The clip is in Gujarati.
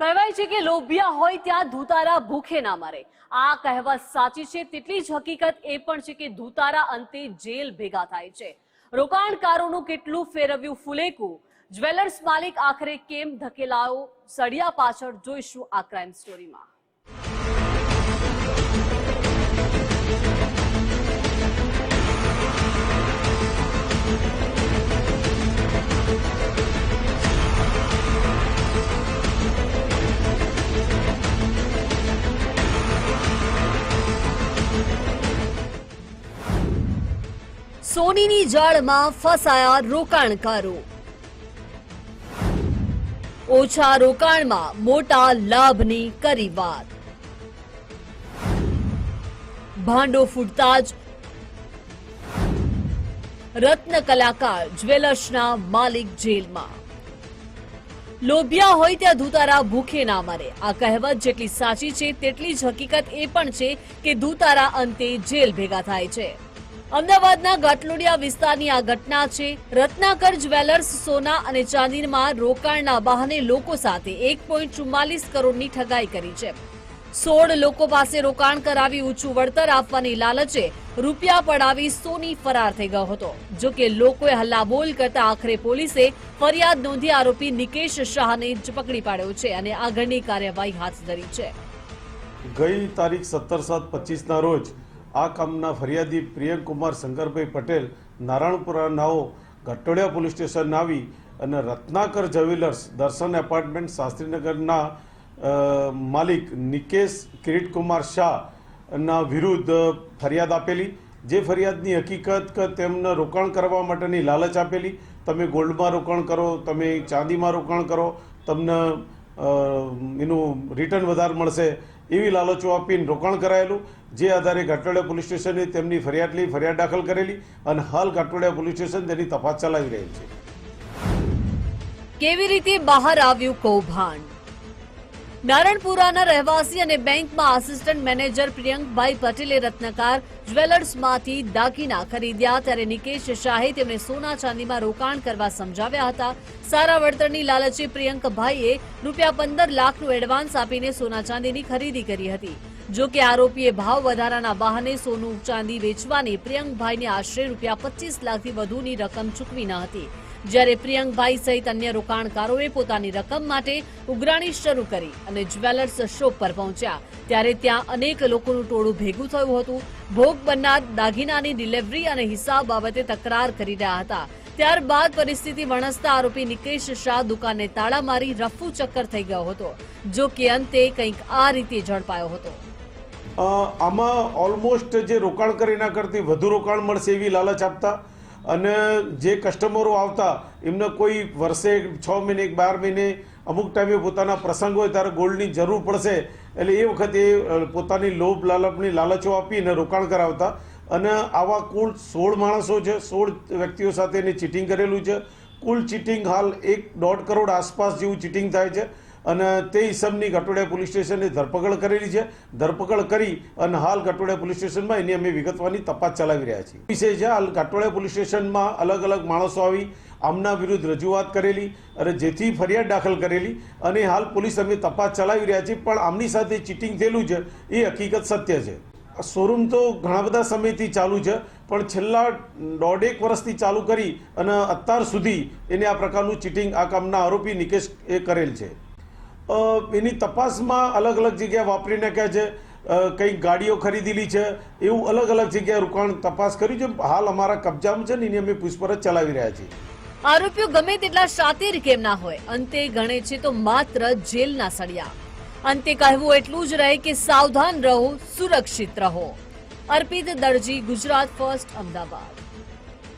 કહેવાય છે કે લોભિયા હોય ત્યાં ધૂતારા ભૂખે ના મરે. આ કહેવત સાચી છે, તેટલી જ હકીકત એ પણ છે કે ધૂતારા અંતે જેલ ભેગા થાય છે. રોકાણકારોનું કેટલું ફેરવ્યું ફુલેકું? જ્વેલર્સ માલિક આખરે કેમ ધકેલાયો? સળિયા પાછળ જોઈશું આ ક્રાઇમ સ્ટોરીમાં સોનીની જાળમાં ફસાયા રોકાણકારો. ઓછા રોકાણમાં મોટા લાભની કરી વાત. ભાંડો ફૂટતા જ રત્ન કલાકાર જ્વેલર્સના માલિક જેલમાં. લોભિયા હોય ત્યાં ધૂતારા ભૂખે ના મરે. આ કહેવત જેટલી સાચી છે, તેટલી જ હકીકત એ પણ છે કે ધૂતારા અંતે જેલ ભેગા થાય છે. અમદાવાદના ગાટલોડિયા વિસ્તારની આ ઘટના છે. રત્નાકર જ્વેલર્સ સોના અને ચાંદીમાં રોકાણના બહાને લોકો સાથે એક કરોડની ઠગાઈ કરી છે. સોળ લોકો પાસે રોકાણ કરાવી ઊંચું વળતર આપવાની લાલચે રૂપિયા પડાવી સોની ફરાર થઈ ગયો હતો. જો કે લોકોએ હલ્લાબોલ કરતા આખરે પોલીસે ફરિયાદ નોંધી આરોપી નિકેશ શાહને પકડી પાડ્યો છે અને આગળની કાર્યવાહી હાથ ધરી છે. ગઈ તારીખ સત્તર સાત પચીસના રોજ આ કામના ફરિયાદી પ્રિયંકુમાર શંકરભાઈ પટેલ, નારાયણપુરા નાઓ ઘટોડિયા પોલીસ સ્ટેશન આવી અને રત્નાકર જ્વેલર્સ દર્શન એપાર્ટમેન્ટ, શાસ્ત્રીનગરના માલિક નિકેશ કિરીટકુમાર શાહના વિરુદ્ધ ફરિયાદ આપેલી. જે ફરિયાદની હકીકત તેમને રોકાણ કરવા માટેની લાલચ આપેલી. તમે ગોલ્ડમાં રોકાણ કરો, તમે ચાંદીમાં રોકાણ કરો, તમને એનું રિટર્ન વધારે મળશે. એવી લાલચો આપીને રોકાણ કરાયેલું, જે આધારે ઘાટોડિયા પોલીસ સ્ટેશને તેમની ફરિયાદ લઈ ફરિયાદ દાખલ કરેલી અને હાલ ઘાટોડિયા પોલીસ સ્ટેશન તેની તપાસ ચલાવી રહ્યું છે. કેવી રીતે બહાર આવ્યું કૌભાંડ? નારણપુરાના રહેવાસી અને બેંકમાં આસિસ્ટન્ટ મેનેજર પ્રિયંકભાઈ પટેલે રત્નકાર જ્વેલર્સમાંથી દાગીના ખરીદ્યા. ત્યારે નિકેશ શાહે તેમને સોના ચાંદીમાં રોકાણ કરવા સમજાવ્યા હતા. સારા વળતરની લાલચે પ્રિયંકભાઈએ રૂપિયા પંદર લાખનું એડવાન્સ આપીને સોના ચાંદીની ખરીદી કરી હતી. જો કે આરોપીએ ભાવ વધારાના બહાને સોનું ચાંદી વેચવાની પ્રિયંકભાઈને આશરે રૂપિયા પચીસ લાખથી વધુની રકમ ચૂકવી ન હતી. જ્યારે પ્રિયંકભાઈ સહિત અન્ય રોકાણકારોએ પોતાની રકમ માટે ઉઘરાણી શરૂ કરી અને જ્વેલર્સ શોપ પર પહોંચ્યા. ત્યારે ત્યાં અનેક લોકોનું ટોળું ભેગું થયું હતું. ભોગ બનનાર દાગીનાની ડિલિવરી અને હિસાબ બાબતે તકરાર કરી રહ્યા હતા. ત્યારબાદ પરિસ્થિતિ વણસતા આરોપી નિકેશ શાહ દુકાને તાળા મારી રફુ ચક્કર થઈ ગયો હતો, જો કે અંતે કંઈક આ રીતે ઝડપાયો હતો. આમાં ઓલમોસ્ટ જે રોકાણ કરી ના કરતી વધુ રોકાણ મળશે એવી લાલચ આપતા અને જે કસ્ટમરો આવતા, એમને કોઈ વર્ષે છ મહિને, એક બાર મહિને અમુક ટાઈમે પોતાના પ્રસંગ હોય ત્યારે ગોલ્ડની જરૂર પડશે. એટલે એ વખતે પોતાની લોભ, લાલપની લાલચો આપીને રોકાણ કરાવતા. અને આવા કુલ સોળ માણસો છે, સોળ વ્યક્તિઓ સાથે એને ચીટિંગ કરેલું છે. કુલ ચીટિંગ હાલ એક દોઢ કરોડ આસપાસ જેવું ચીટિંગ થાય છે. અને તે ઈસમની ગટોડિયા પોલીસ સ્ટેશને ધરપકડ કરેલી છે. ધરપકડ કરી અને હાલ ગટોડિયા પોલીસ સ્ટેશનમાં એની અમે વિગતવાની તપાસ ચલાવી રહ્યા છીએ. વિષય છે, હાલ ગટોડિયા પોલીસ સ્ટેશનમાં અલગ અલગ માણસો આવી આમના વિરુદ્ધ રજૂઆત કરેલી અને જેથી ફરિયાદ દાખલ કરેલી અને હાલ પોલીસ અમે તપાસ ચલાવી રહ્યા છીએ, પણ આમની સાથે ચીટિંગ થયેલું છે, એ હકીકત સત્ય છે. શોરૂમ તો ઘણા બધા સમયથી ચાલુ છે, પણ છેલ્લા દોઢેક વર્ષથી ચાલુ કરી અને અત્યાર સુધી એને આ પ્રકારનું ચીટિંગ આ કામના આરોપી નિકેશ એ કરેલ છે. એની તપાસમાં અલગ અલગ જગ્યાએ વાપરી કહે છે. કંઈક ગાડીઓ ખરીદેલી છે. એવું અલગ અલગ જગ્યાએ રોકાણ તપાસ કર્યું છે હાલ અમારા કબજામાં છે ને એની અમે પૂછપરછ ચલાવી રહ્યા છીએ. આરોપીઓ ગમે તેટલા શાતીર કેમ ના હોય. અંતે ગણે છે તો માત્ર જેલના સળિયા. અંતે કહેવું એટલું જ રહે કે સાવધાન રહો, સુરક્ષિત રહો. અર્પિત દરજી, ગુજરાત ફર્સ્ટ, અમદાવાદ.